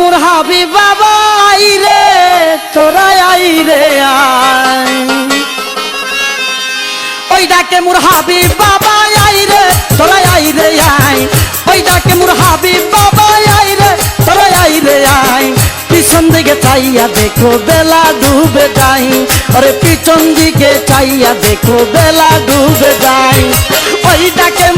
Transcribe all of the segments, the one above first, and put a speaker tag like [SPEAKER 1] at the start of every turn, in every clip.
[SPEAKER 1] মোর হাবি বাবা রে, তোরা আই রে ওই ডাকে মোর হাবি বাবা, আই রে, তোরা আই রে আই। ওই ডাকে মোর হাবি বাবা, আই রে, তোরা আই রে আই। পিছন দিকে চাইয়া দেখো, বেলা ডুবে যাই আরে পিছন দিকে চাইয়া দেখো, বেলা ডুবে যাই ওই ডাকে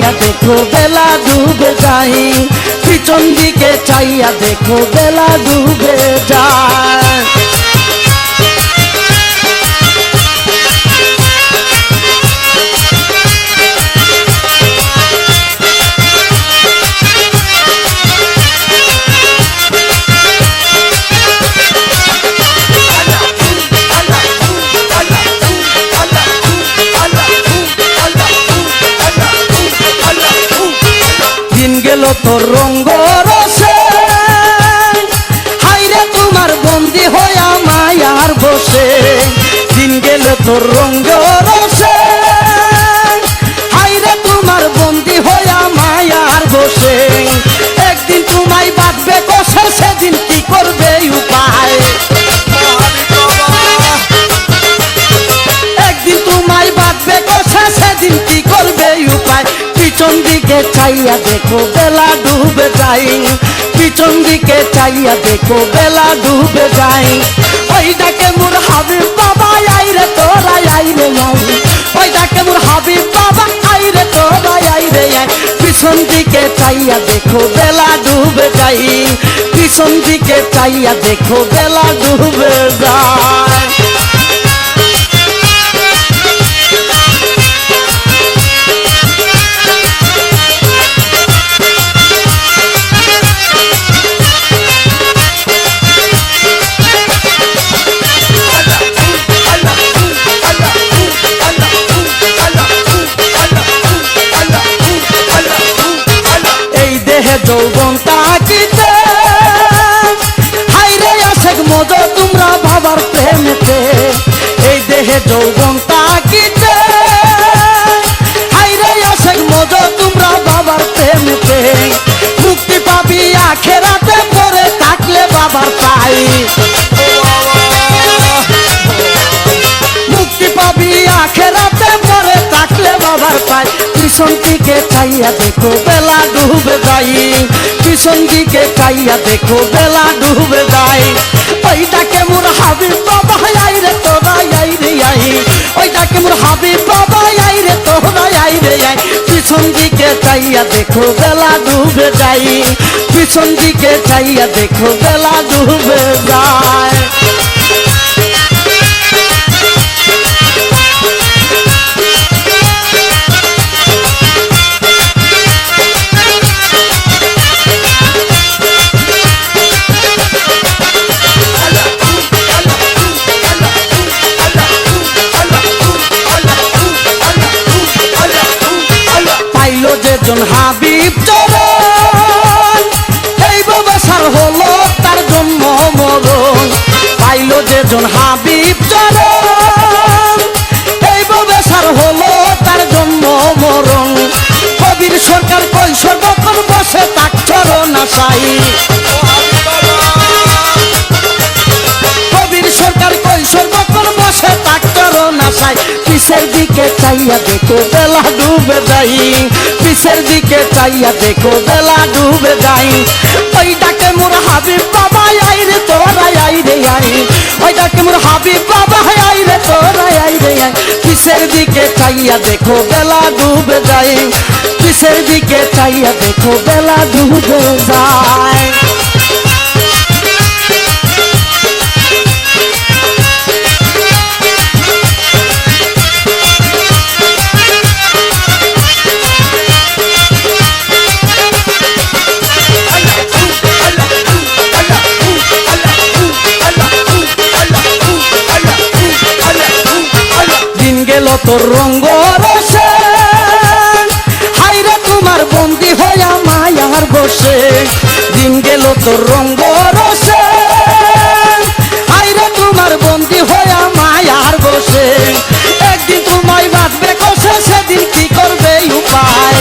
[SPEAKER 1] চাইয়া দেখো বেলা ডুবে যাই পিছন দিকে চাইয়া দেখো বেলা ডুবে যায়। তোর রঙ্গ রসে। হাইরে তোমার বন্দি হইয়া মায়ার বসে। একদিন তোমায় বাঁধবে কষে সেদিন কি করবে উপায়? একদিন তোমায় বাঁধবে কষা সেদিন কি করবে উপায়? পিছন দিকে চাইয়া দেখো বেলা ডুবে যাই পিছন দিকে চাইয়া দেখো বেলা ডুবে যাই ওই ডাকে মোর হাবিব বাবা আই চাইয়া দেখো বেলা ডুবে যাই পিছন দিকে চাইয়া দেখো বেলা ডুবে যায় যৌবন তাকিতে। হাইরে আসেক মজ তোমরা বাবার প্রেমেতে। এই দেহে যৌবন তাকিতে। হাইরে আসেক মজ তোমরা বাবার প্রেমেতে। মুক্তি পাবি আখেরাতে, পরে থাকলে বাবার পাই। মুক্তি পাবি আখেরাতে, পরে থাকলে বাবার পাই। পিছন দিকে চাইয়া দেখো, বেলা ডুবে যাই পিছন দিকে চাইয়া দেখো, বেলা ডুবে যাই ওইটাকে মোর হাবিব বাবা, আই রে তোরা, আই রে আই। ওইটাকে মোর হাবিব বাবা, আই রে তোরা, আই রে আই। পিছন দিকে চাইয়া দেখো, বেলা ডুবে যাই পিছন দিকে চাইয়া দেখো, বেলা ডুবে যায়। আশাই কবির সরকার কৈশোর বকর বসে তাক চরণ আশাই পিছের দিকে চাইয়া দেখো বেলা ডুবে যাই। পিছের দিকে চাইয়া দেখো বেলা ডুবে যাই। ওই ডাকে মোর হাবিব বাবা, আই রে তোরা আই রে আই। ওই ডাকে মোর হাবিব বাবা, আই রে তোরা আই রে আই। পিছের দিকে চাইয়া দেখো বেলা ডুবে যাই। পিছের দিকে চাইয়া দেখো বেলা ডুবে যায়। তোর রঙ্গ রসে। আইরে তোমার বন্দি হইয়া মায়ার বসে। একদিন তোমায় বাঁচবে কষে, সেদিন কি করবে উপায়?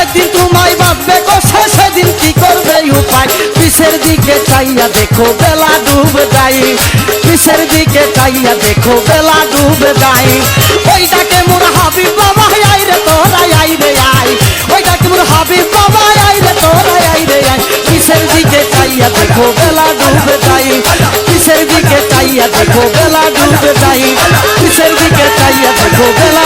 [SPEAKER 1] একদিন তোমায় বাঁচবে কষে, সেদিন কি করবে উপায়? পিছের দিকে চাইয়া দেখো বেলা ডুবে যাই পিছের দিকে চাইয়া দেখো বেলা ডুবে যাই ওইটাকে মোর হাবি বাবা আইরে তোরা আইরে আ দেখো বেলা ডুবে যাই কিসের দিকে চাইয়া দেখো বেলা